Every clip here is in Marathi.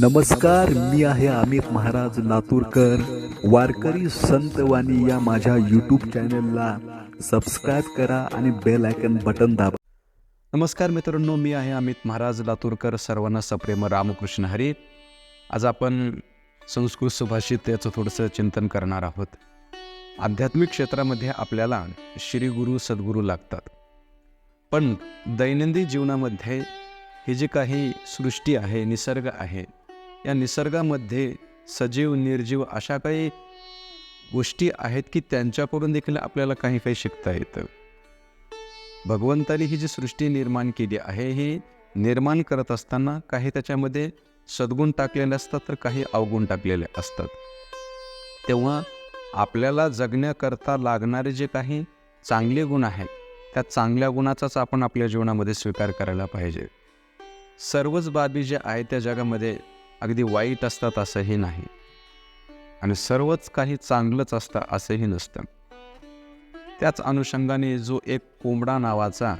नमस्कार मी आहे अमित महाराज लातूरकर वारकरी संतवाणी या माझ्या यूट्यूब चॅनलला सबस्क्राईब करा आणि बेल आयकन बटन दाबा. नमस्कार मित्रांनो मी आहे अमित महाराज लातूरकर सर्वांना सप्रेम रामकृष्ण हरी. आज आपण संस्कृत सुभाषित याचं थोडंसं चिंतन करणार आहोत. आध्यात्मिक क्षेत्रामध्ये आपल्याला श्री गुरु सद्गुरू लागतात. पण दैनंदिन जीवनामध्ये ही जी काही सृष्टी आहे निसर्ग आहे या निसर्गामध्ये सजीव निर्जीव अशा काही गोष्टी आहेत की त्यांच्याकडून देखील आपल्याला काही काही शिकता येतं. भगवंताने ही जी सृष्टी निर्माण केली आहे ही निर्माण करत असताना काही त्याच्यामध्ये सद्गुण टाकलेले असतात तर काही अवगुण टाकलेले असतात. तेव्हा आपल्याला जगण्याकरता लागणारे जे काही चांगले गुण आहेत त्या चांगल्या गुणाचाच आपण आपल्या जीवनामध्ये स्वीकार करायला पाहिजे. सर्वच बाबी ज्या आहेत त्या जगामध्ये अगदी वाईट असतात असंही नाही. आणि सर्वच काही चांगलंच असतं असंही नसतं. त्याच अनुषंगाने जो एक कोंबडा नावाचा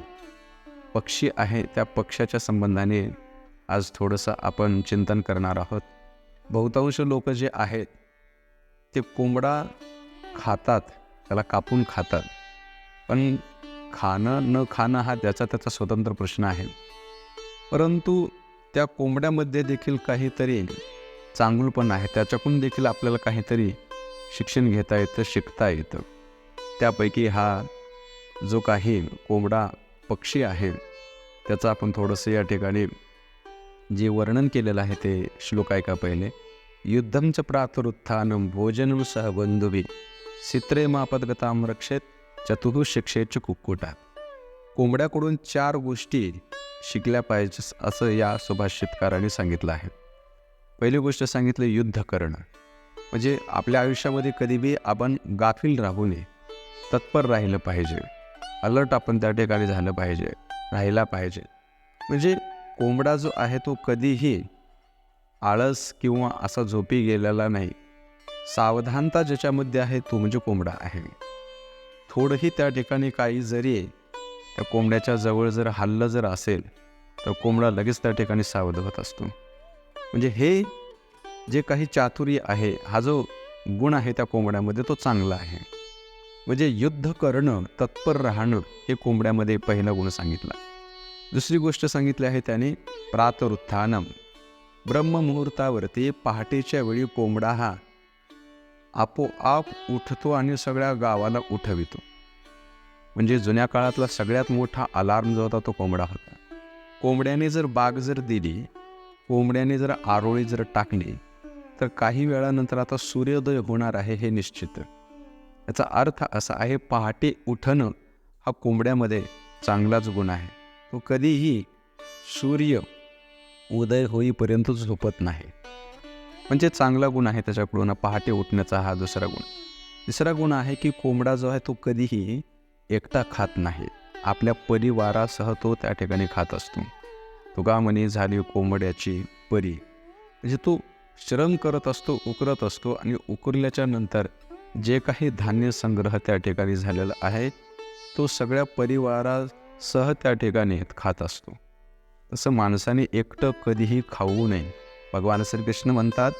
पक्षी आहे त्या पक्षाच्या संबंधाने आज थोडंसं आपण चिंतन करणार आहोत. बहुतांश लोक जे आहेत ते कोंबडा खातात त्याला कापून खातात. पण खाणं न खाणं हा त्याचा त्याचा स्वतंत्र प्रश्न आहे. परंतु त्या कोंबड्यामध्ये देखील काहीतरी चांगलंपण आहे. त्याच्याकडून देखील आपल्याला काहीतरी शिक्षण घेता येतं शिकता येतं. त्यापैकी हा जो काही कोंबडा पक्षी आहे त्याचं आपण थोडंसं या ठिकाणी जे वर्णन केलेलं आहे ते श्लोक ऐका पहिले. युद्धंच प्रातरुत्थानं भोजनं सह बंधुभी सित्रे मापदगताम रक्षेत चतुः शिक्षेच कुक्कुटा कोंबड्याकडून चार गोष्टी शिकल्या पाहिजे असं या सुभाषितकाराने सांगितलं आहे. पहिली गोष्ट सांगितलं युद्ध करणं. म्हणजे आपल्या आयुष्यामध्ये कधीबी आपण गाफील राहू नये. तत्पर राहिलं पाहिजे. अलर्ट आपण त्या ठिकाणी झालं पाहिजे. राहिला पाहिजे. म्हणजे कोंबडा जो आहे तो कधीही आळस किंवा असा झोपी गेलेला नाही. सावधानता ज्याच्यामध्ये आहे तो म्हणजे कोंबडा आहे. थोडंही त्या ठिकाणी काही जरी त्या कोंबड्याच्या जवळ जर हल्लं जर असेल तर कोंबडा लगेच त्या ठिकाणी सावध होत असतो. म्हणजे हे जे काही चातुर्य आहे हा जो गुण आहे त्या कोंबड्यामध्ये तो चांगला आहे. म्हणजे युद्ध करणं तत्पर राहणं हे कोंबड्यामध्ये पहिला गुण सांगितला. दुसरी गोष्ट सांगितली आहे त्याने प्रातरुत्थानम. ब्रह्ममुहूर्तावरती पहाटेच्या वेळी कोंबडा हा आपोआप उठतो आणि सगळ्या गावाला उठवितो. म्हणजे जुन्या काळातला सगळ्यात मोठा अलार्म जो होता तो कोंबडा होता. कोंबड्याने जर बाग जर दिली कोंबड्याने जर आरोळी जर टाकली तर काही वेळानंतर आता सूर्योदय होणार आहे हे निश्चित. याचा अर्थ असा आहे पहाटे उठणं हा कोंबड्यामध्ये चांगलाच गुण आहे. तो कधीही सूर्य उदय होईपर्यंत झोपत नाही. म्हणजे चांगला गुण आहे त्याच्याकडून पहाटे उठण्याचा हा दुसरा गुण. तिसरा गुण आहे की कोंबडा जो आहे तो कधीही एकटा खात नाही. आपल्या परिवारासह तो त्या ठिकाणी खात असतो. तुगामणी झाली कोंबड्याची परी. म्हणजे तो श्रम करत असतो उकरत असतो आणि उकरल्याच्या नंतर जे काही धान्य संग्रह त्या ठिकाणी झालेला आहे तो सगळ्या परिवारासह त्या ठिकाणी खात असतो. तसं माणसाने एकटं कधीही खाऊ नये. भगवान श्रीकृष्ण म्हणतात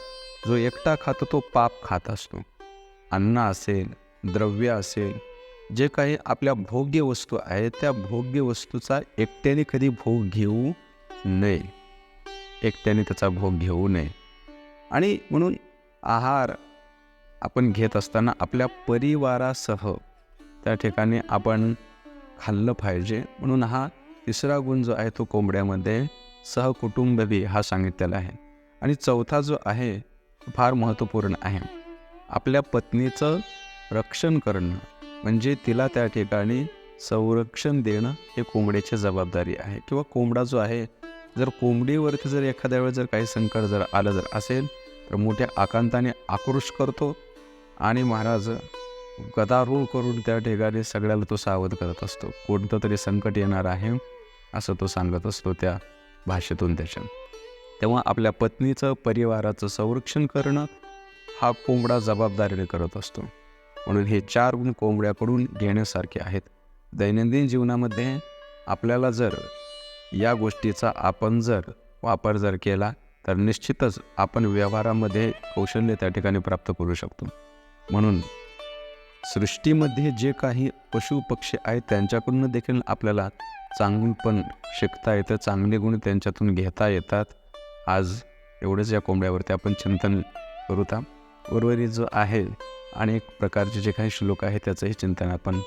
जो एकटा खातो तो पाप खात असतो. अन्न असेल द्रव्य असेल जे काही आपल्या भोग्य वस्तू आहेत त्या भोग्य वस्तूचा एकट्याने कधी भोग घेऊ नये. एकट्याने त्याचा भोग घेऊ नये. आणि म्हणून आहार आपण घेत असताना आपल्या परिवारासह त्या ठिकाणी आपण खाल्लं पाहिजे. म्हणून हा तिसरा गुण जो आहे तो कोंबड्यामध्ये सहकुटुंबी हा सांगितलेला आहे. आणि चौथा जो आहे फार महत्त्वपूर्ण आहे. आपल्या पत्नीचं रक्षण करणं. म्हणजे तिला त्या ठिकाणी संरक्षण देणं हे कोंबड्याची जबाबदारी आहे. किंवा कोंबडा जो आहे जर कोंबडीवरती जर एखाद्या वेळेस जर काही संकट जर आलं जर असेल तर मोठ्या आकांताने आक्रोश करतो आणि महाराज गदारोळ करून त्या ठिकाणी सगळ्याला तो सावध करत असतो. कोणतं तरी संकट येणार आहे असं तो सांगत असतो त्या भाषेतून त्याच्या. तेव्हा आपल्या पत्नीचं परिवाराचं संरक्षण करणं हा कोंबडा जबाबदारीने करत असतो. म्हणून हे चार गुण कोंबड्याकडून घेण्यासारखे आहेत. दैनंदिन जीवनामध्ये आपल्याला जर या गोष्टीचा आपण जर वापर जर केला तर निश्चितच आपण व्यवहारामध्ये कौशल्य त्या ठिकाणी प्राप्त करू शकतो. म्हणून सृष्टीमध्ये जे काही पशु पक्षी आहेत त्यांच्याकडून देखील आपल्याला चांगलपण शिकता येतं चांगले गुण त्यांच्यातून घेता येतात. आज एवढंच या कोंबड्यावरती आपण चिंतन करूता. उर्वरित जो आहे अनेक प्रकारचे जे काही श्लोक आहेत त्याचंही चिंतन आपण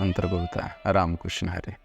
नंतर करूता. रामकृष्ण हरे.